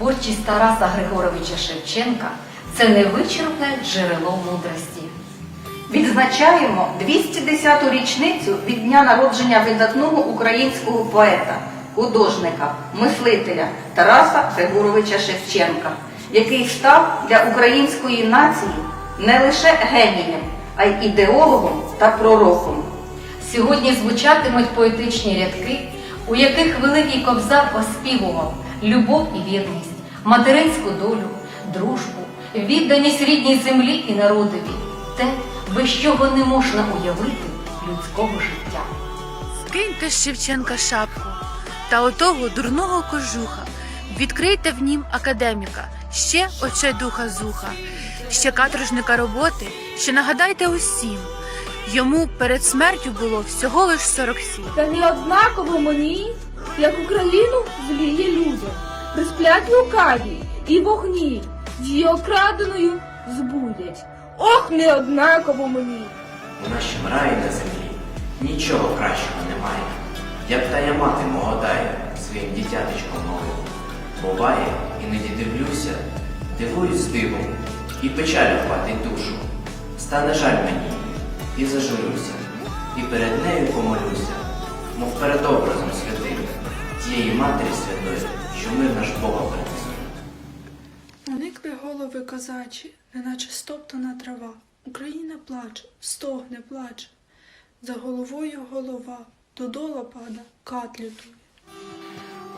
Творчість Тараса Григоровича Шевченка це невичерпне джерело мудрості. Відзначаємо 210-ту річницю від дня народження видатного українського поета, художника, мислителя Тараса Григоровича Шевченка, який став для української нації не лише генієм, а й ідеологом та пророком. Сьогодні звучатимуть поетичні рядки, у яких Великий Кобзар оспівував любов і вірність, материнську долю, дружбу, відданість рідній землі і народові, те, без чого не можна уявити людського життя. Скиньте з Шевченка шапку та отого дурного кожуха, відкрийте в нім академіка, ще оче духа зуха, ще каторжника роботи, ще нагадайте усім. Йому перед смертю було всього лиш 47. Та не однаково мені, як Україну зліє людям, присплять лукаві і вогні, її окраденою збудять. Ох, не однаково мені. У нашім раї на землі нічого кращого немає, як тая мати молодая своїм дитяточком новим. Буває, іноді дивлюся, дивуюсь дивом, і печаль хватить душу. Стане жаль мені, і зажурюся, і перед нею помолюся, мов перед образом святим, тієї Матері Святої, що мир наш Бога принесе. Поникли голови козачі, неначе стоптана трава. Україна плаче, стогне, плаче. За головою голова, додола пада, кат лютує.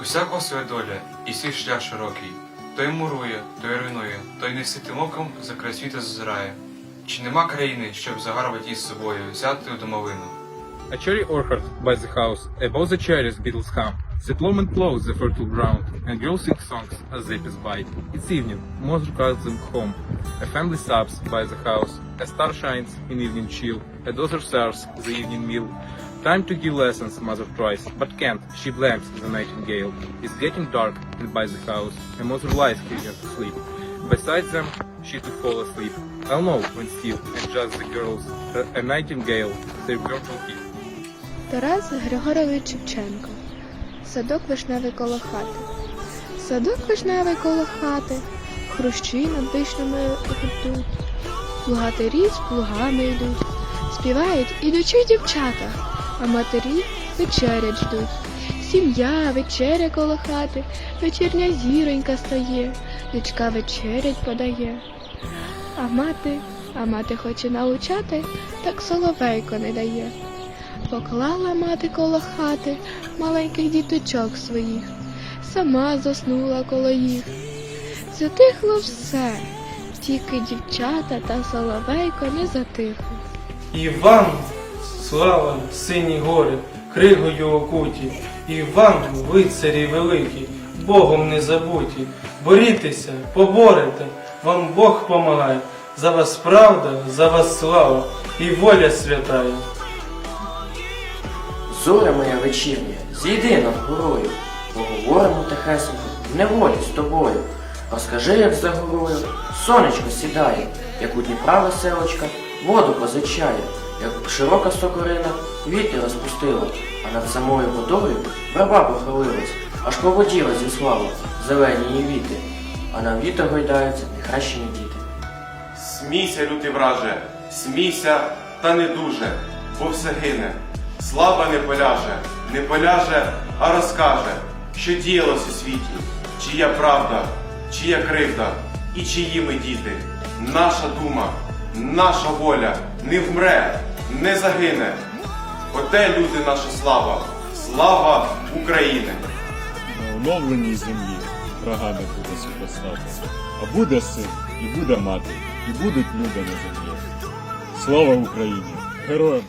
Усякого своя доля і свій шлях широкий. Той мурує, той руйнує, той неситим оком за край світу зазирає. Чи нема країни, щоб загарбати із собою, взяти у домовину? A cherry orchard by the house, above the cherries beetles hum. The ploughman plows the fertile ground, and girls sing songs as they pass by. It's evening, mother calls them home. A family sups by the house, a star shines in evening chill, a daughter serves the evening meal. Time to give lessons, mother tries, but can't, she blames the nightingale. It's getting dark, and by the house, a mother lies cleaning to sleep. Beside them, she to fall asleep. I'll know when still, and just the girls, a, a nightingale, their bird will keep. Тарас Григорович Шевченко. Садок вишневий коло хати. Садок вишневий коло хати, хрущі над вишнями гудуть. Плугатирі з плугами йдуть, співають ідучі дівчата, а матері вечерять ждуть. Сім'я вечеря коло хати, вечірня зіронька стає, дочка вечерять подає. А мати, а мати хоче научати, так соловейко не дає. Поклала мати коло хати маленьких діточок своїх, сама заснула коло їх. Затихло все, тільки дівчата та соловейко не затихли. І вам, слава, сині гори, кригою окуті, і вам, лицарі великі, Богом не забуті, борітеся, поборете, вам Бог помагає, за вас правда, за вас слава і воля святая. Зоря моя вечірня, зійди над горою, поговоримо тихесенько, в неволі з тобою. Розкажи, як за горою, сонечко сідає, як у Дніпра веселочка, воду позичає, як широка сокорина вітер розпустила, а над самою водою верба похилилась, аж по воді розіслала зелені її віти, а на вітер гойдаються нехрещені діти. Смійся, лютий враже, смійся, та не дуже, бо все гине. Слава не поляже, не поляже, а розкаже, що діялось у світі, чия правда, чия кривда і чиї ми діти. Наша дума, наша воля не вмре, не загине. Оте, люди, наша слава, слава України! На оновленій землі рогами буде супростати. А буде син, і буде мати, і будуть люди на землі. Слава Україні! Героям!